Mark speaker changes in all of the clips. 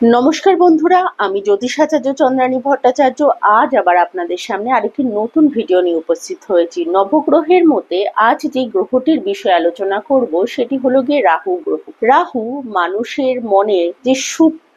Speaker 1: নমস্কার বন্ধুরা, আমি জ্যোতিষাচার্য চন্দ্রানী ভট্টাচার্য। আজ আবার আপনাদের সামনে আরেকটি নতুন ভিডিও নিয়ে উপস্থিত হয়েছি। নবগ্রহের মতে আজ যে গ্রহটির বিষয়ে আলোচনা করব, সেটি হলো গিয়ে রাহু গ্রহ। রাহু মানুষের মনে যে সুপ্ত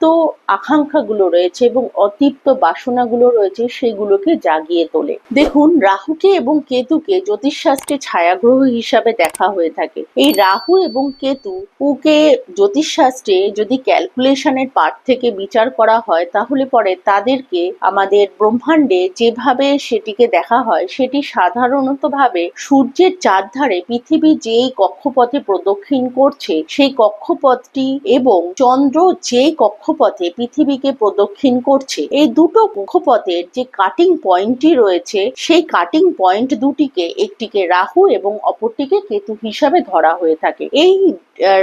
Speaker 1: আকাঙ্ক্ষাগুলো রয়েছে এবং অতিপ্ত বাসনাগুলো রয়েছে সেগুলোকে জাগিয়ে তোলে। দেখুন, রাহুকে এবং কেতুকে জ্যোতিষশাস্ত্রে ছায়াগ্রহ হিসাবে দেখা হয়ে থাকে। এই রাহু এবং কেতু উকে জ্যোতিষশাস্ত্রে যদি ক্যালকুলেশনের পার্ট থেকে বিচার করা হয়, তাহলে পরে তাদেরকে আমাদের ব্রহ্মাণ্ডে যেভাবে সেটিকে দেখা হয়, সেটি সাধারণত ভাবে সূর্যের চারধারে পৃথিবী যেই কক্ষপথে প্রদক্ষিণ করছে, সেই কক্ষপথটি এবং চন্দ্র যেই কক্ষপথে পৃথিবীকে প্রদক্ষিণ করছে। এই দুটো কক্ষপথের যে কাটিং পয়েন্টটি রয়েছে, সেই কাটিং পয়েন্ট দুটিকে একটিকে রাহু এবং অপরটিকে কেতু হিসাবে ধরা হয়ে থাকে। এই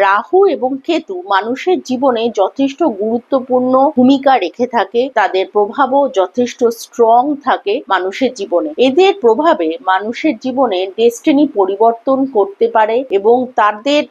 Speaker 1: রাহু এবং কেতু মানুষের জীবনে যথেষ্ট গুরুত্বপূর্ণ ভূমিকা রেখে থাকে। তাদের প্রভাবও যথেষ্ট স্ট্রং থাকে মানুষের জীবনে। এদের প্রভাবে মানুষের জীবনে ডেস্টিনি পরিবর্তন করতে পারে এবং তাদের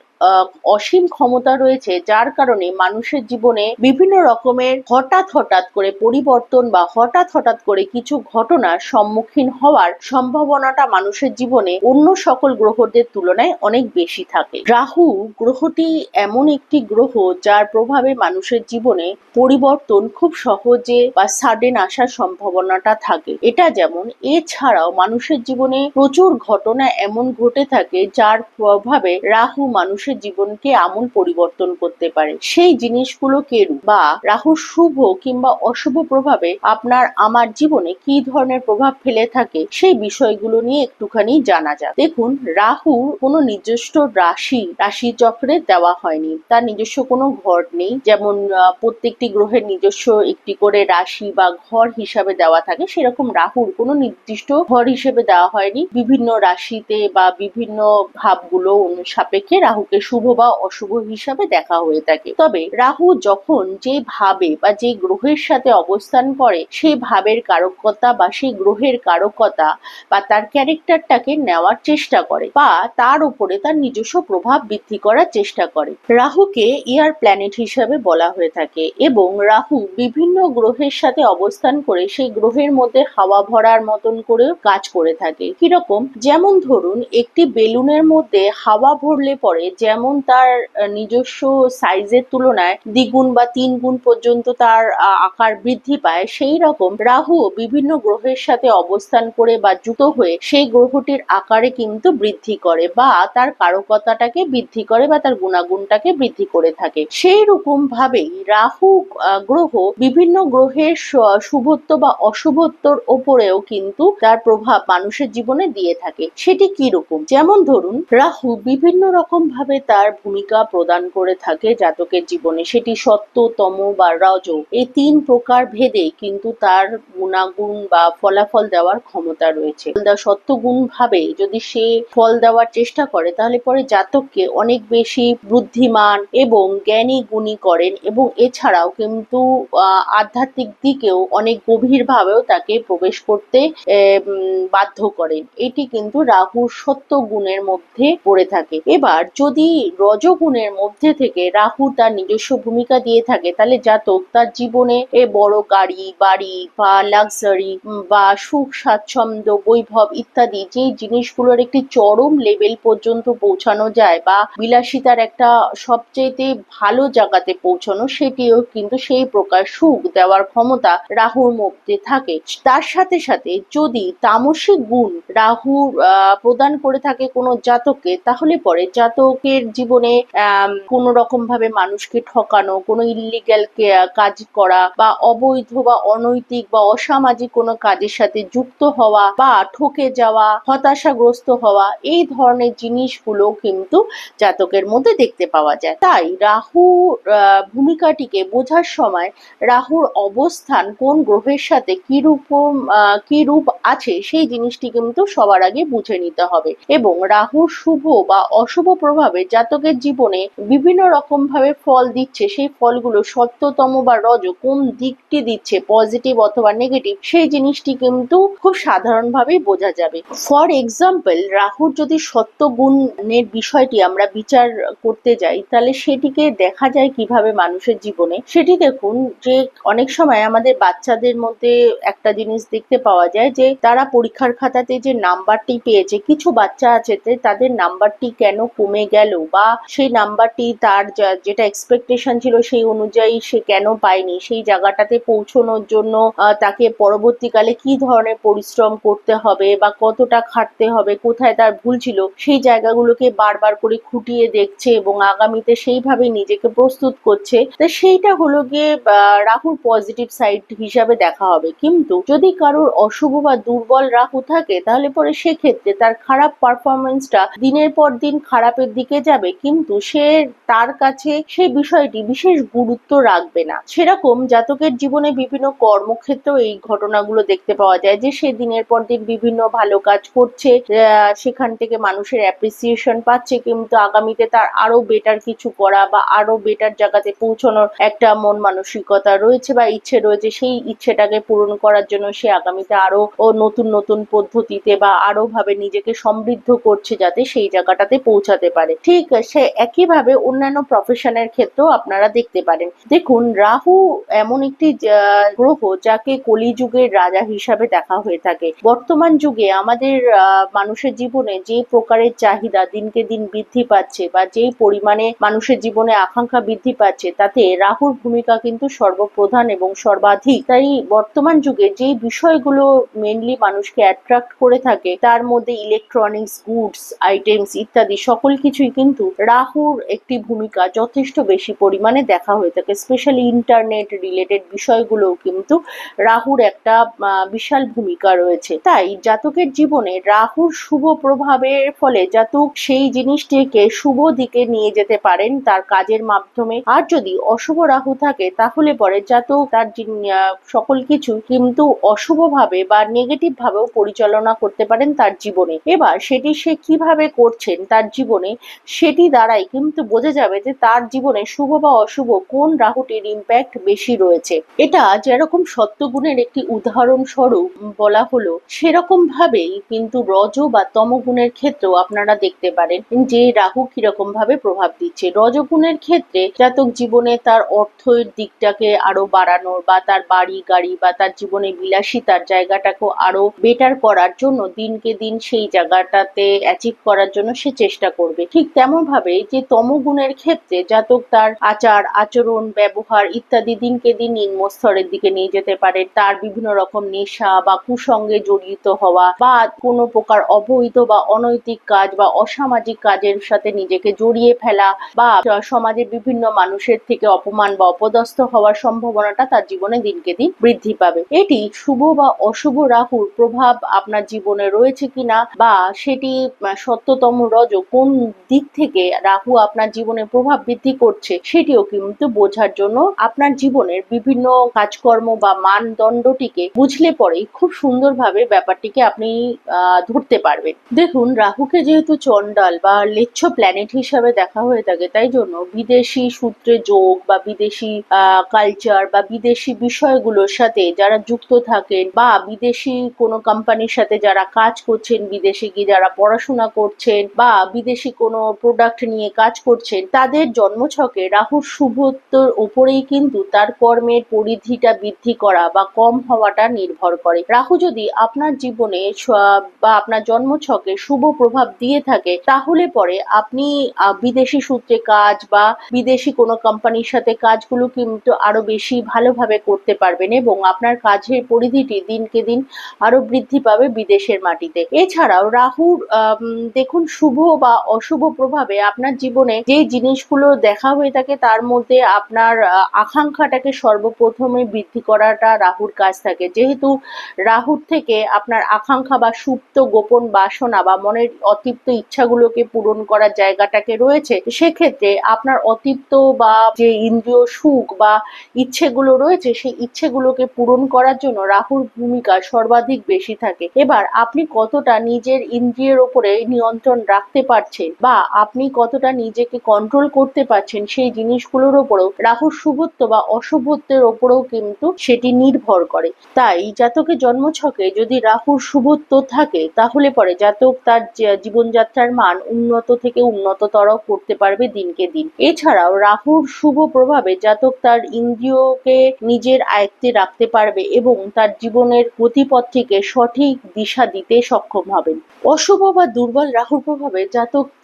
Speaker 1: অসীম ক্ষমতা রয়েছে, যার কারণে মানুষের জীবনে বিভিন্ন রকমের হঠাৎ হঠাৎ করে পরিবর্তন বা হঠাৎ হঠাৎ করে কিছু ঘটনার সম্মুখীন হওয়ার সম্ভাবনাটা মানুষের জীবনে অন্য সকল গ্রহদের তুলনায় অনেক বেশি থাকে। রাহু গ্রহটি এমন একটি গ্রহ যার প্রভাবে মানুষের জীবনে পরিবর্তন খুব সহজে বা সাডেন আসার সম্ভাবনাটা থাকে। এটা যেমন, এছাড়াও মানুষের জীবনে প্রচুর ঘটনা এমন ঘটে থাকে যার প্রভাবে রাহু মানুষের জীবনকে আমূল পরিবর্তন করতে পারে। সেই জিনিসগুলো কেরু বা রাহু শুভ কিংবা অশুভ প্রভাবে আপনার আমার জীবনে কি ধরনের প্রভাব ফেলে থাকে সেই বিষয়গুলো নিয়ে একটুখানি জানা যাক। দেখুন, রাহু কোনো নিজস্ব রাশি রাশি চক্রে দেওয়া হয়নি। তার নিজস্ব কোনো ঘর নেই। যেমন প্রত্যেকটি গ্রহের নিজস্ব একটি করে রাশি বা ঘর হিসাবে দেওয়া থাকে। সেরকম রাহুর কোনো নির্দিষ্ট ঘর হিসেবে দেওয়া হয়নি। বিভিন্ন রাশিতে বা বিভিন্ন ভাবগুলো সাপেক্ষে রাহুকে শুভ বা অশুভ হিসাবে দেখা হয়ে থাকে। তবে রাহু যখন যে ভাবে বা যে গ্রহের সাথে অবস্থান করে, সেই ভাবের কারকতা বা সেই গ্রহের কারকতা বা তার ক্যারেক্টারটাকে নেওয়ার চেষ্টা করে বা তার উপরে তার নিজস্ব প্রভাব বৃদ্ধি করার চেষ্টা করে। রাহুকে এয়ার প্ল্যানেট হিসাবে বলা হয়ে থাকে এবং রাহু বিভিন্ন গ্রহের সাথে অবস্থান করে, সেই গ্রহের মধ্যে হাওয়া ভরার মতন করেও কাজ করে থাকে। কীরকম? যেমন ধরুন, একটি বেলুনের মধ্যে হাওয়া ভরলে পরে যেমন তার নিজস্ব সাইজের তুলনায় দ্বিগুণ বা তিন গুণ পর্যন্ত তার আকার বৃদ্ধি পায়, সেই রকম রাহু বিভিন্ন গ্রহের সাথে অবস্থান করে বা যুক্ত হয়ে সেই গ্রহটির আকারে কিন্তু বৃদ্ধি করে বা তার কারকতাটাকে বৃদ্ধি করে বা তার গুণাগুণটাকে বৃদ্ধি করে থাকে। সেই রকম ভাবেই রাহু গ্রহ বিভিন্ন গ্রহের শুভত্ব বা অশুভত্বর ওপরেও কিন্তু তার প্রভাব মানুষের জীবনে দিয়ে থাকে। সেটি কি রকম? যেমন ধরুন, রাহু বিভিন্ন রকম ভাবে তার ভূমিকা প্রদান করে থাকে জাতকের জীবনে। সেটি সত্য তম বা রজ এই তিন প্রকার ভেদে কিন্তু তার গুণাগুণ বা ফলাফল দেওয়ার ক্ষমতা রয়েছে। সত্যগুণ ভাবে যদি সে ফল দেওয়ার চেষ্টা করে, তাহলে পরে জাতককে অনেক বেশি বুদ্ধিমান এবং জ্ঞানী গুণী করেন এবং এছাড়াও কিন্তু আধ্যাত্মিক দিকেও অনেক গভীর ভাবেও তাকে প্রবেশ করতে বাধ্য করেন। এটি কিন্তু রাহুর সত্য গুণের মধ্যে পড়ে থাকে। এবার যদি রজগুণের মধ্যে থেকে রাহু তার নিজস্ব ভূমিকা দিয়ে থাকে, তাহলে জাতক তার জীবনে এ বড় গাড়ি, বাড়ি বা লাক্সারি বা সুখ, স্বাচ্ছন্দ্য, বৈভব ইত্যাদি যে জিনিসগুলোর একটি চরম লেভেল পর্যন্ত পৌঁছানো যায় বা বিলাসিতার একটা সবচেয়েতে ভালো জায়গাতে পৌঁছানো, সেটিও কিন্তু সেই প্রকার সুখ দেওয়ার ক্ষমতা রাহুর মধ্যে থাকে। তার সাথে সাথে যদি তামসিক গুণ রাহু প্রদান করে থাকে কোনো জাতককে তাহলে পরে জাতকের জীবনে আম, কোনো রকম ভাবে মানুষকে ঠকানো কোনো ইলিগাল কাজ করা বা অবৈধ বা অনৈতিক বা অসামাজিক কোনো কাজের সাথে যুক্ত হওয়া বা ঠকে যাওয়া হতাশাগ্রস্ত হওয়া এই ধরনের জিনিসগুলো কিন্তু জাতকের মধ্যে দেখতে পাওয়া যায়। তাই রাহু ভূমিকাটিকে বোঝার সময় রাহুর অবস্থান কোন গ্রহের সাথে কি রূপ কি রূপ আছে সেই জিনিসটি কিন্তু সবার আগে বুঝে নিতে হবে। এবং রাহুর শুভ বা অশুভ প্রভাবে ভাবে জাতকের জীবনে বিভিন্ন রকম ভাবে ফল দিচ্ছে, সেই ফলগুলো সত্যতম বা রজ কোন দিকটি দিচ্ছে পজিটিভ অথবা নেগেটিভ সেই জিনিসটি কিন্তু খুব সাধারণভাবেই বোঝা যাবে। ফর এক্সাম্পল রাহুর যদি সত্য গুণের বিষয়টি আমরা বিচার করতে যাই, তাহলে সেটিকে দেখা যায় কীভাবে মানুষের জীবনে? সেটি দেখুন যে অনেক সময় আমাদের বাচ্চাদের মধ্যে একটা জিনিস দেখতে পাওয়া যায় যে তারা পরীক্ষার খাতাতে যে নাম্বারটি পেয়েছে, কিছু বাচ্চা আছে, তাদের নাম্বারটি কেন কমে গেল? বা সেই নাম্বারটি তার যেটা এক্সপেকটেশন ছিল সেই অনুযায়ী সে কেন পায়নি? সেই জায়গাটাতে পৌঁছানোর জন্য তাকে পরবর্তীকালে কি ধরনের পরিশ্রম করতে হবে বা কতটা খাটতে হবে, কোথায় তার ভুল ছিল, সেই জায়গাগুলোকে বারবার করে খুঁটিয়ে দেখছে এবং আগামীতে সেইভাবে নিজেকে প্রস্তুত করছে। তো সেইটা হলো গিয়ে রাহুর পজিটিভ সাইড হিসাবে দেখা হবে। কিন্তু যদি কারোর অশুভ বা দুর্বল রাহু থাকে, তাহলে পরে সেক্ষেত্রে তার খারাপ পারফরমেন্সটা দিনের পর দিন খারাপের দিকে যাবে, কিন্তু সে তার কাছে সেই বিষয়টি বিশেষ গুরুত্ব রাখবে না। সেরকম জাতকের জীবনে বিভিন্ন কর্মক্ষেত্রেও এই ঘটনাগুলো দেখতে পাওয়া যায় যে, সে দিনের পর দিন বিভিন্ন ভালো কাজ করছে সেখান থেকে মানুষের অ্যাপ্রিসিয়েশন পাচ্ছে, কিন্তু আগামীতে তার আরও বেটার কিছু করা বা আরও বেটার জায়গাতে পৌঁছানোর একটা মন মানসিকতা রয়েছে বা ইচ্ছে রয়েছে, সেই ইচ্ছেটাকে পূরণ করার জন্য সে আগামীতে আরও নতুন নতুন পদ্ধতিতে বা আরও ভাবে নিজেকে সমৃদ্ধ করছে যাতে সেই জায়গাটাতে পৌঁছাতে পারে। ঠিক সে একইভাবে অন্যান্য প্রফেশনের ক্ষেত্রেও আপনারা দেখতে পারেন। দেখুন, রাহু এমন একটি গ্রহ যাকে কলিযুগের রাজা হিসাবে দেখা হয়ে থাকে। বর্তমান যুগে আমাদের মানুষের জীবনে যে প্রকারের চাহিদা দিনকে দিন বৃদ্ধি পাচ্ছে বা যেই পরিমাণে মানুষের জীবনে আকাঙ্ক্ষা বৃদ্ধি পাচ্ছে, তাতে রাহুর ভূমিকা কিন্তু সর্বপ্রধান এবং সর্বাধিক। তাই বর্তমান যুগে যে বিষয়গুলো মেনলি মানুষকে অ্যাট্রাক্ট করে থাকে, তার মধ্যে ইলেকট্রনিক্স গুডস আইটেমস ইত্যাদি সকল কিছুই কিন্তু রাহুর একটি ভূমিকা যথেষ্ট বেশি পরিমাণে দেখা হয়ে থাকে স্পেশালি ইন্টারনেট রিলেটেড বিষয়গুলোও কিন্তু রাহুর একটা বিশাল ভূমিকা রয়েছে। তাই জাতকের জীবনে রাহুর শুভ প্রভাবের ফলে জাতক সেই জিনিসটিকে শুভ দিকে নিয়ে যেতে পারেন তার কাজের মাধ্যমে। আর যদি অশুভ রাহু থাকে, তাহলে পরে জাতক তার সকল কিছু কিন্তু অশুভভাবে বা নেগেটিভ ভাবেও পরিচালনা করতে পারেন তার জীবনে। এবার সেটি সে কীভাবে করছেন তার জীবনে সেটি দ্বারাই কিন্তু বোঝা যাবে যে তার জীবনে শুভ বা অশুভ কোন রাহুটির ইম্প্যাক্ট বেশি রয়েছে। এটা যেরকম সত্যগুণের একটি উদাহরণ স্বরূপ বলা হলো সেরকম ভাবেই কিন্তু রজ বা তমগুণের ক্ষেত্রেও আপনারা দেখতে পারেন যে রাহু কীরকম ভাবে প্রভাব দিচ্ছে। রজগুণের ক্ষেত্রে জাতক জীবনে তার অর্থের দিকটাকে আরও বাড়ানোর বা তার বাড়ি, গাড়ি বা তার জীবনে বিলাসিতার জায়গাটাকে আরও বেটার করার জন্য দিনকে দিন সেই জায়গাটাতে অ্যাচিভ করার জন্য সে চেষ্টা করবে। ঠিক তেমন ভাবে যে তমগুণের ক্ষেত্রে জাতক তার আচার, আচরণ, ব্যবহার ইত্যাদি দিনকে দিন নিম্ন স্তরের দিকে নিয়ে যেতে পারে। তার বিভিন্ন রকম নেশা বা কুসঙ্গে জড়িত হওয়া বা কোনো প্রকার অবৈধ বা অনৈতিক কাজ বা অসামাজিক কাজের সাথে নিজেকে জড়িয়ে ফেলা বা সমাজের বিভিন্ন মানুষের থেকে অপমান বা অপদস্থ হওয়ার সম্ভাবনাটা তার জীবনে দিনকে দিন বৃদ্ধি পাবে। এটি শুভ বা অশুভ রাহুর প্রভাব আপনার জীবনে রয়েছে কিনা বা সেটি সত্যতম রজ কোন দিক থেকে রাহু আপনার জীবনে প্রভাব বৃদ্ধি করছে, সেটিও কিন্তু বোঝার জন্য আপনার জীবনের বিভিন্ন কাজকর্ম বা মানদণ্ডটিকে বুঝলে পরেই খুব সুন্দরভাবে ব্যাপারটিকে আপনি ধরতে পারবেন। দেখুন, রাহুকে যেহেতু চণ্ডাল বা লেচ্ছ প্ল্যানেট হিসাবে দেখা হয়ে থাকে, তাই জন্য বিদেশি সূত্রে যোগ বা বিদেশি কালচার বা বিদেশি বিষয়গুলোর সাথে যারা যুক্ত থাকেন বা বিদেশি কোনো কোম্পানির সাথে যারা কাজ করছেন, বিদেশে গিয়ে যারা পড়াশোনা করছেন বা বিদেশি কোনো প্রোডাক্ট নিয়ে কাজ করছেন, তাদের জন্মছকে রাহুর শুভত্বর ওপরেই কিন্তু তার কর্মের পরিধিটা বৃদ্ধি করা বা কম হওয়াটা নির্ভর করে। রাহু যদি আপনার জীবনে বা আপনার জন্মছকে শুভ প্রভাব দিয়ে থাকে, তাহলে পরে আপনি বিদেশি সূত্রে কাজ বা বিদেশি কোনো কোম্পানির সাথে কাজগুলো কিন্তু আরও বেশি ভালোভাবে করতে পারবেন এবং আপনার কাজের পরিধিটি দিনকে দিন আরও বৃদ্ধি পাবে বিদেশের মাটিতে। এছাড়াও রাহুর দেখুন শুভ বা অশুভ প্রভাবে আপনার জীবনে যে জিনিসগুলো দেখা হয়ে থাকে তার মধ্যে আপনার আকাঙ্ক্ষাটাকে সর্বপ্রথমে বৃদ্ধি করাটা রাহুর কাজ থাকে। যেহেতু রাহুর থেকে আপনার আকাঙ্ক্ষা বা সুপ্ত গোপন বাসনা বা মনের অতৃপ্ত ইচ্ছাগুলোকে পূরণ করার জায়গাটাকে রয়েছে, সেক্ষেত্রে আপনার অতৃপ্ত বা যে ইন্দ্রিয় সুখ বা ইচ্ছেগুলো রয়েছে সেই ইচ্ছেগুলোকে পূরণ করার জন্য রাহুর ভূমিকা সর্বাধিক বেশি থাকে। এবার আপনি কতটা নিজের ইন্দ্রিয়ের ওপরে নিয়ন্ত্রণ রাখতে পারছেন বা আপনি কতটা নিজেকে কন্ট্রোল করতে পারছেন সেই জিনিসগুলোর ওপরেও রাহুর শুভত্ব বা অশুভত্বের ওপরেও কিন্তু সেটি নির্ভর করে। তাই জাতকের জন্মছকে যদি রাহুর শুভত্ব থাকে, তাহলে পরে জাতক তার জীবনযাত্রার মান উন্নত থেকে উন্নততর করতে পারবে দিনকে দিন। এছাড়াও রাহুর শুভ প্রভাবে জাতক তার ইন্দ্রিয়কে নিজের আয়ত্তে রাখতে পারবে এবং তার জীবনের গতিপথটিকে সঠিক দিশা দিতে সক্ষম হবেন। অশুভ বা দুর্বল রাহুর প্রভাবে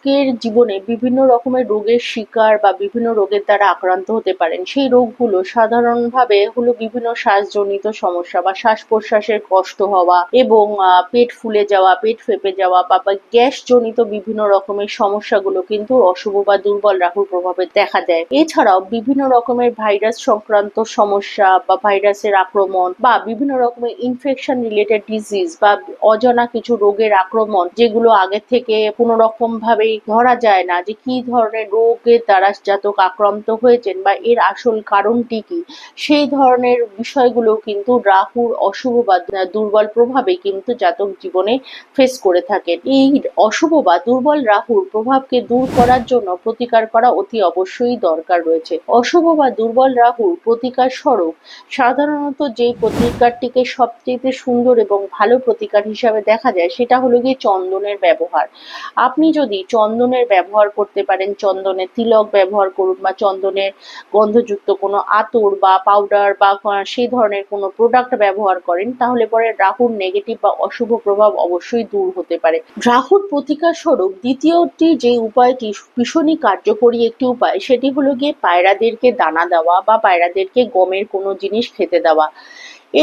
Speaker 1: জাতকের জীবনে বিভিন্ন রকমের রোগের শিকার বা বিভিন্ন রোগের দ্বারা আক্রান্ত হতে পারেন। সেই রোগগুলো সাধারণভাবে হলো বিভিন্ন শ্বাসজনিত সমস্যা বা শ্বাস প্রশ্বাসের কষ্ট হওয়া এবং পেট ফুলে যাওয়া, পেট ফেপে যাওয়া বা বা গ্যাস জনিত বিভিন্ন রকমের সমস্যাগুলো কিন্তু অশুভ বা দুর্বল রাহুর প্রভাবে দেখা দেয়। এছাড়াও বিভিন্ন রকমের ভাইরাস সংক্রান্ত সমস্যা বা ভাইরাসের আক্রমণ বা বিভিন্ন রকমের ইনফেকশন রিলেটেড ডিজিজ বা অজানা কিছু রোগের আক্রমণ যেগুলো আগে থেকে কোনো রকম ভাবে ধরা যায় না যে কি ধরনের রোগের দ্বারা জাতক আক্রান্ত হয়েছেন বা এর আসল কারণটি কি। সেই ধরনের বিষয়গুলো কিন্তু রাহুর অশুভ বা দুর্বল প্রভাবে কিন্তু জাতক জীবনে ফেস করে থাকেন। এই অশুভ বা দুর্বল রাহুর প্রভাবকে দূর করার জন্য প্রতিকার করা অতি অবশ্যই দরকার রয়েছে। অশুভ বা দুর্বল রাহুর প্রতিকার স্বরূপ সাধারণত যে প্রতিকারটিকে সবচেয়ে সুন্দর এবং ভালো প্রতিকার হিসাবে দেখা যায় সেটা হলো গিয়ে চন্দনের ব্যবহার। আপনি যদি চন্দনের ব্যবহার করতে পারেন, চন্দনের তিলক ব্যবহার করুন বা চন্দনের গন্ধযুক্ত কোনো আতর বা পাউডার বা সেই ধরনের কোনো প্রোডাক্ট ব্যবহার করেন, তাহলে পরে রাহুর নেগেটিভ বা অশুভ প্রভাব অবশ্যই দূর হতে পারে। রাহুর প্রতিকার স্বরূপ দ্বিতীয়টি যে উপায়টি ভীষণই কার্যকরী একটি উপায়, সেটি হলো গিয়ে পায়রাদেরকে দানা দেওয়া বা পায়রাদেরকে গমের কোনো জিনিস খেতে দেওয়া।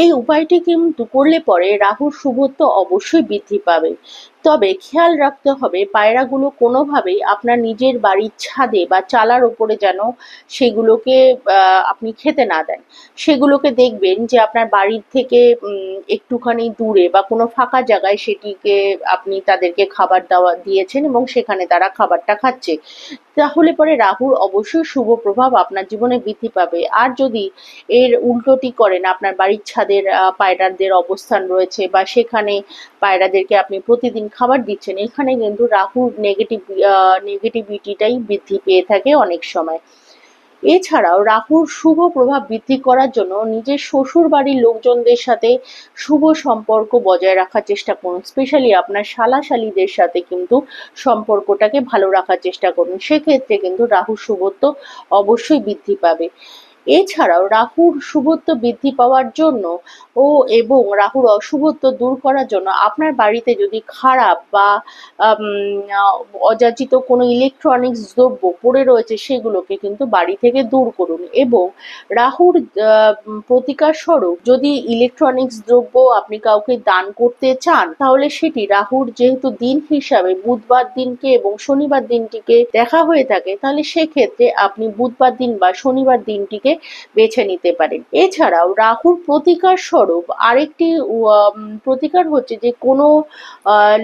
Speaker 1: এই উপায়টি কিন্তু করলে পরে রাহুর শুভত্ব অবশ্যই বৃদ্ধি পাবে। তবে খেয়াল রাখতে হবে পায়রাগুলো কোনোভাবেই আপনার নিজের বাড়ির ছাদে বা চালার ওপরে যেন সেগুলোকে আপনি খেতে না দেন। সেগুলোকে দেখবেন যে আপনার বাড়ির থেকে একটুখানি দূরে বা কোনো ফাঁকা জায়গায় সেটিকে আপনি তাদেরকে খাবার দেওয়া, দিয়েছেন এবং সেখানে তারা খাবারটা খাচ্ছে। তাহলে পরে রাহুর অবশ্যই শুভ প্রভাব আপনার জীবনে বৃদ্ধি পাবে। আর যদি এর উল্টোটি করেন, আপনার বাড়ির ছাদের পায়রাদের অবস্থান রয়েছে বা সেখানে পায়রাদেরকে আপনি প্রতিদিন খাবার দিচ্ছেন। এখানে কিন্তু রাহুর নেগেটিভ নেগেটিভিটিটাই বৃদ্ধি পেয়ে থাকে অনেক সময়। এছাড়াও রাহুর শুভ প্রভাব বৃদ্ধি করার জন্য নিজের শ্বশুর বাড়ির লোকজনদের সাথে শুভ সম্পর্ক বজায় রাখার চেষ্টা করুন। স্পেশালি আপনার শালাশালীদের সাথে কিন্তু সম্পর্কটাকে ভালো রাখার চেষ্টা করুন। সেক্ষেত্রে কিন্তু রাহুর শুভত্ব অবশ্যই বৃদ্ধি পাবে। এছাড়াও রাহুর শুভত্ব বৃদ্ধি পাওয়ার জন্য ও এবং রাহুর অশুভত্ব দূর করার জন্য আপনার বাড়িতে যদি খারাপ বা অযাচিত কোনো ইলেকট্রনিক্স দ্রব্য পড়ে রয়েছে সেগুলোকে কিন্তু বাড়ি থেকে দূর করুন এবং রাহুর প্রতিকার স্বরূপ যদি ইলেকট্রনিক্স দ্রব্য আপনি কাউকে দান করতে চান তাহলে সেটি রাহুর যেহেতু দিন হিসাবে বুধবার দিনকে এবং শনিবার দিনটিকে দেখা হয়ে থাকে তাহলে সেক্ষেত্রে আপনি বুধবার দিন বা শনিবার দিনটিকে বেছে নিতে পারেন। এছাড়াও রাহুর প্রতিকার স্বরূপ আরেকটি প্রতিকার হচ্ছে যে কোনো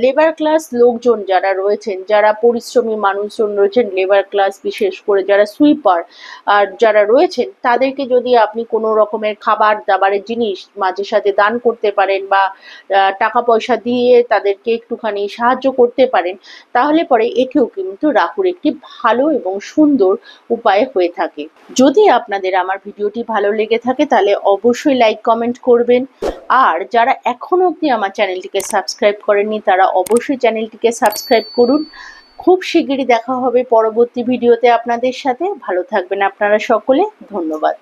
Speaker 1: লেবার ক্লাস লোকজন যারা রয়েছেন, যারা পরিশ্রমী মানুষজন রয়েছেন লেবার ক্লাস বিশেষ করে যারা সুইপার আর যারা রয়েছেন, তাদেরকে যদি আপনি কোনো রকমের খাবার দাবারের জিনিস মাঝে সাথে দান করতে পারেন বা টাকা পয়সা দিয়ে তাদেরকে একটুখানি সাহায্য করতে পারেন, তাহলে পরে এটিও কিন্তু রাহুর একটি ভালো এবং সুন্দর উপায় হয়ে থাকে। যদি আপনাদের আমার ভিডিওটি ভালো লেগে থাকে, তাহলে অবশ্যই লাইক কমেন্ট করবেন। আর যারা এখনও অবধি আমার চ্যানেলটিকে সাবস্ক্রাইব করেননি, তারা অবশ্যই চ্যানেলটিকে সাবস্ক্রাইব করুন। খুব শিগগিরই দেখা হবে পরবর্তী ভিডিওতে আপনাদের সাথে। ভালো থাকবেন আপনারা সকলে। ধন্যবাদ।